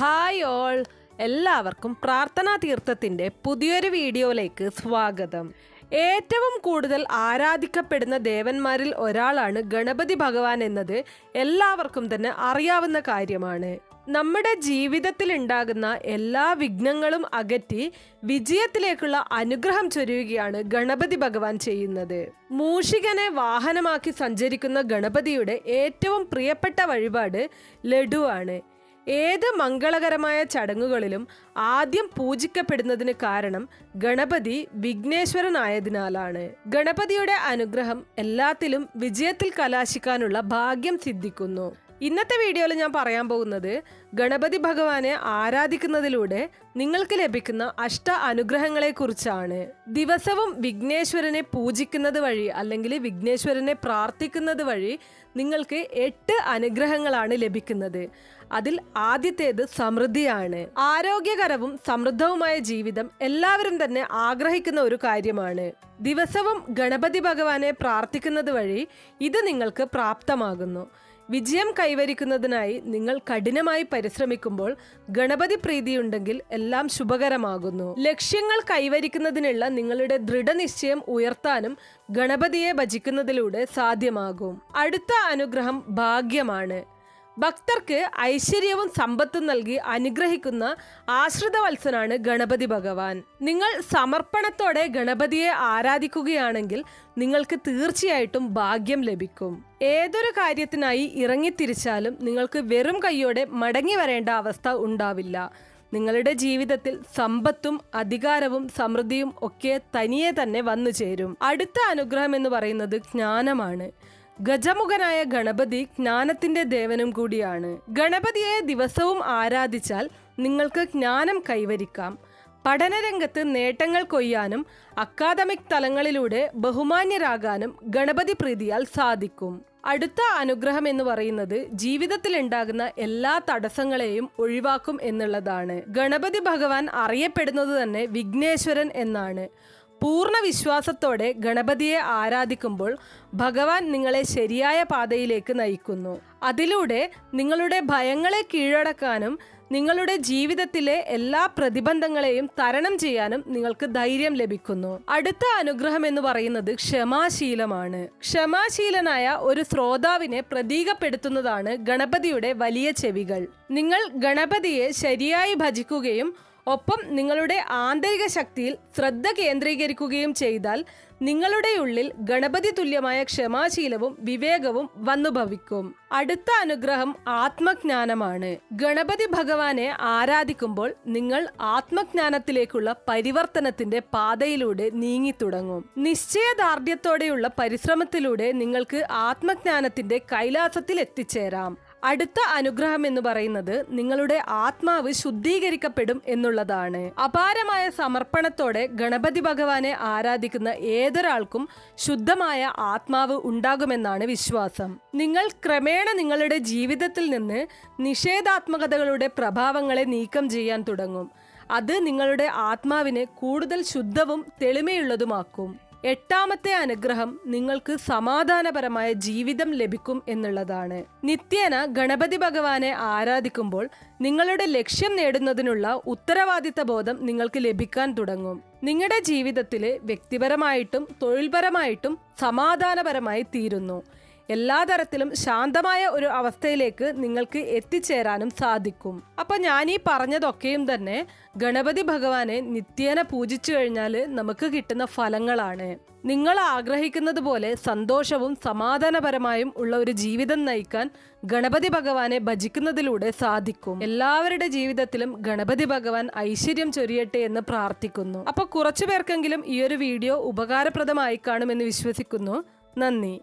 Hi all. എല്ലാവർക്കും പ്രാർത്ഥനാ തീർത്ഥത്തിന്റെ പുതിയൊരു വീഡിയോയിലേക്ക് സ്വാഗതം. ഏറ്റവും കൂടുതൽ ആരാധിക്കപ്പെടുന്ന ദേവന്മാരിൽ ഒരാളാണ് ഗണപതി ഭഗവാൻ എന്നത് എല്ലാവർക്കും തന്നെ അറിയാവുന്ന കാര്യമാണ്. നമ്മുടെ ജീവിതത്തിൽ ഉണ്ടാകുന്ന എല്ലാ വിഘ്നങ്ങളും അകറ്റി വിജയത്തിലേക്കുള്ള അനുഗ്രഹം ചൊരിയുകയാണ് ഗണപതി ഭഗവാൻ ചെയ്യുന്നത്. മൂഷികനെ വാഹനമാക്കി സഞ്ചരിക്കുന്ന ഗണപതിയുടെ ഏറ്റവും പ്രിയപ്പെട്ട വഴിപാട് ലഡുവാണ് ഏത് മംഗളകരമായ ചടങ്ങുകളിലും ആദ്യം പൂജിക്കപ്പെടുന്നതിന് കാരണം ഗണപതി വിഘ്നേശ്വരനായതിനാലാണ്. ഗണപതിയുടെ അനുഗ്രഹം എല്ലാത്തിലും വിജയത്തിൽ കലാശിക്കാനുള്ള ഭാഗ്യം സിദ്ധിക്കുന്നു. ഇന്നത്തെ വീഡിയോയിൽ ഞാൻ പറയാൻ പോകുന്നത് ഗണപതി ഭഗവാനെ ആരാധിക്കുന്നതിലൂടെ നിങ്ങൾക്ക് ലഭിക്കുന്ന അഷ്ട അനുഗ്രഹങ്ങളെക്കുറിച്ചാണ്. ദിവസവും വിഘ്നേശ്വരനെ പൂജിക്കുന്നത് വഴി അല്ലെങ്കിൽ വിഘ്നേശ്വരനെ പ്രാർത്ഥിക്കുന്നത് വഴി നിങ്ങൾക്ക് എട്ട് അനുഗ്രഹങ്ങളാണ് ലഭിക്കുന്നത്. അതിൽ ആദ്യത്തേത് സമൃദ്ധിയാണ്. ആരോഗ്യകരവും സമൃദ്ധവുമായ ജീവിതം എല്ലാവരും തന്നെ ആഗ്രഹിക്കുന്ന ഒരു കാര്യമാണ്. ദിവസവും ഗണപതി ഭഗവാനെ പ്രാർത്ഥിക്കുന്നത് വഴി ഇത് നിങ്ങൾക്ക് പ്രാപ്തമാകുന്നു. വിജയം കൈവരിക്കുന്നതിനായി നിങ്ങൾ കഠിനമായി പരിശ്രമിക്കുമ്പോൾ ഗണപതി പ്രീതിയുണ്ടെങ്കിൽ എല്ലാം ശുഭകരമാകുന്നു. ലക്ഷ്യങ്ങൾ കൈവരിക്കുന്നതിനുള്ള നിങ്ങളുടെ ദൃഢനിശ്ചയം ഉയർത്താനും ഗണപതിയെ ഭജിക്കുന്നതിലൂടെ സാധ്യമാകും. അടുത്ത അനുഗ്രഹം ഭാഗ്യമാണ്. ഭക്തർക്ക് ഐശ്വര്യവും സമ്പത്തും നൽകി അനുഗ്രഹിക്കുന്ന ആശ്രിതവത്സനാണ് ഗണപതി ഭഗവാൻ. നിങ്ങൾ സമർപ്പണത്തോടെ ഗണപതിയെ ആരാധിക്കുകയാണെങ്കിൽ നിങ്ങൾക്ക് തീർച്ചയായിട്ടും ഭാഗ്യം ലഭിക്കും. ഏതൊരു കാര്യത്തിനായി ഇറങ്ങിത്തിരിച്ചാലും നിങ്ങൾക്ക് വെറും കൈയോടെ മടങ്ങി വരേണ്ട അവസ്ഥ ഉണ്ടാവില്ല. നിങ്ങളുടെ ജീവിതത്തിൽ സമ്പത്തും അധികാരവും സമൃദ്ധിയും ഒക്കെ തനിയെ തന്നെ വന്നു ചേരും അടുത്ത അനുഗ്രഹം എന്ന് പറയുന്നത് ജ്ഞാനമാണ്. ഗജമുഖനായ ഗണപതി ജ്ഞാനത്തിന്റെ ദേവനും കൂടിയാണ്. ഗണപതിയെ ദിവസവും ആരാധിച്ചാൽ നിങ്ങൾക്ക് ജ്ഞാനം കൈവരിക്കാം. പഠനരംഗത്ത് നേട്ടങ്ങൾ കൊയ്യാനും അക്കാദമിക് തലങ്ങളിലൂടെ ബഹുമാന്യരാകാനും ഗണപതി പ്രീതിയാൽ സാധിക്കും. അടുത്ത അനുഗ്രഹം എന്ന് പറയുന്നത് ജീവിതത്തിൽ ഉണ്ടാകുന്ന എല്ലാ തടസ്സങ്ങളെയും ഒഴിവാക്കും എന്നുള്ളതാണ്. ഗണപതി ഭഗവാൻ അറിയപ്പെടുന്നത് തന്നെ വിഘ്നേശ്വരൻ എന്നാണ്. പൂർണ വിശ്വാസത്തോടെ ഗണപതിയെ ആരാധിക്കുമ്പോൾ ഭഗവാൻ നിങ്ങളെ ശരിയായ പാതയിലേക്ക് നയിക്കുന്നു. അതിലൂടെ നിങ്ങളുടെ ഭയങ്ങളെ കീഴടക്കാനും നിങ്ങളുടെ ജീവിതത്തിലെ എല്ലാ പ്രതിബന്ധങ്ങളെയും തരണം ചെയ്യാനും നിങ്ങൾക്ക് ധൈര്യം ലഭിക്കുന്നു. അടുത്ത അനുഗ്രഹം എന്ന് പറയുന്നത് ക്ഷമാശീലമാണ്. ക്ഷമാശീലനായ ഒരു ശ്രോതാവിനെ പ്രതീകപ്പെടുത്തുന്നതാണ് ഗണപതിയുടെ വലിയ ചെവികൾ. നിങ്ങൾ ഗണപതിയെ ശരിയായി ഭജിക്കുകയും ഒപ്പം നിങ്ങളുടെ ആന്തരിക ശക്തിയിൽ ശ്രദ്ധ കേന്ദ്രീകരിക്കുകയും ചെയ്താൽ നിങ്ങളുടെ ഉള്ളിൽ ഗണപതി തുല്യമായ ക്ഷമാശീലവും വിവേകവും വന്നു ഭവിക്കും. അടുത്ത അനുഗ്രഹം ആത്മജ്ഞാനമാണ്. ഗണപതി ഭഗവാനെ ആരാധിക്കുമ്പോൾ നിങ്ങൾ ആത്മജ്ഞാനത്തിലേക്കുള്ള പരിവർത്തനത്തിന്റെ പാതയിലൂടെ നീങ്ങിത്തുടങ്ങും. നിശ്ചയദാർഢ്യത്തോടെയുള്ള പരിശ്രമത്തിലൂടെ നിങ്ങൾക്ക് ആത്മജ്ഞാനത്തിന്റെ കൈലാസത്തിൽ എത്തിച്ചേരാം അടുത്ത അനുഗ്രഹം എന്ന് പറയുന്നത് നിങ്ങളുടെ ആത്മാവ് ശുദ്ധീകരിക്കപ്പെടും എന്നുള്ളതാണ്. അപാരമായ സമർപ്പണത്തോടെ ഗണപതി ഭഗവാനെ ആരാധിക്കുന്ന ഏതൊരാൾക്കും ശുദ്ധമായ ആത്മാവ് ഉണ്ടാകുമെന്നാണ് വിശ്വാസം. നിങ്ങൾ ക്രമേണ നിങ്ങളുടെ ജീവിതത്തിൽ നിന്ന് നിഷേധാത്മകതകളുടെ പ്രഭാവങ്ങളെ നീക്കം ചെയ്യാൻ തുടങ്ങും. അത് നിങ്ങളുടെ ആത്മാവിനെ കൂടുതൽ ശുദ്ധവും തെളിമയുള്ളതുമാക്കും. എട്ടാമത്തെ അനുഗ്രഹം നിങ്ങൾക്ക് സമാധാനപരമായ ജീവിതം ലഭിക്കും എന്നുള്ളതാണ്. നിത്യേന ഗണപതി ഭഗവാനെ ആരാധിക്കുമ്പോൾ നിങ്ങളുടെ ലക്ഷ്യം നേടുന്നതിനുള്ള ഉത്തരവാദിത്ത ബോധം നിങ്ങൾക്ക് ലഭിക്കാൻ തുടങ്ങും. നിങ്ങളുടെ ജീവിതത്തിൽ വ്യക്തിപരമായിട്ടും തൊഴിൽപരമായിട്ടും സമാധാനപരമായി തീരുന്നു. എല്ലാ തരത്തിലും ശാന്തമായ ഒരു അവസ്ഥയിലേക്ക് നിങ്ങൾക്ക് എത്തിച്ചേരാനും സാധിക്കും. അപ്പൊ ഞാൻ ഈ പറഞ്ഞതൊക്കെയും തന്നെ ഗണപതി ഭഗവാനെ നിത്യേന പൂജിച്ചു കഴിഞ്ഞാൽ നമുക്ക് കിട്ടുന്ന ഫലങ്ങളാണ്. നിങ്ങൾ ആഗ്രഹിക്കുന്നത് പോലെ സന്തോഷവും സമാധാനപരമായും ഉള്ള ഒരു ജീവിതം നയിക്കാൻ ഗണപതി ഭഗവാനെ ഭജിക്കുന്നതിലൂടെ സാധിക്കും. എല്ലാവരുടെ ജീവിതത്തിലും ഗണപതി ഭഗവാൻ ഐശ്വര്യം ചൊരിയട്ടെ എന്ന് പ്രാർത്ഥിക്കുന്നു. അപ്പൊ കുറച്ചു പേർക്കെങ്കിലും ഈ ഒരു വീഡിയോ ഉപകാരപ്രദമായി കാണുമെന്ന് വിശ്വസിക്കുന്നു. നന്ദി.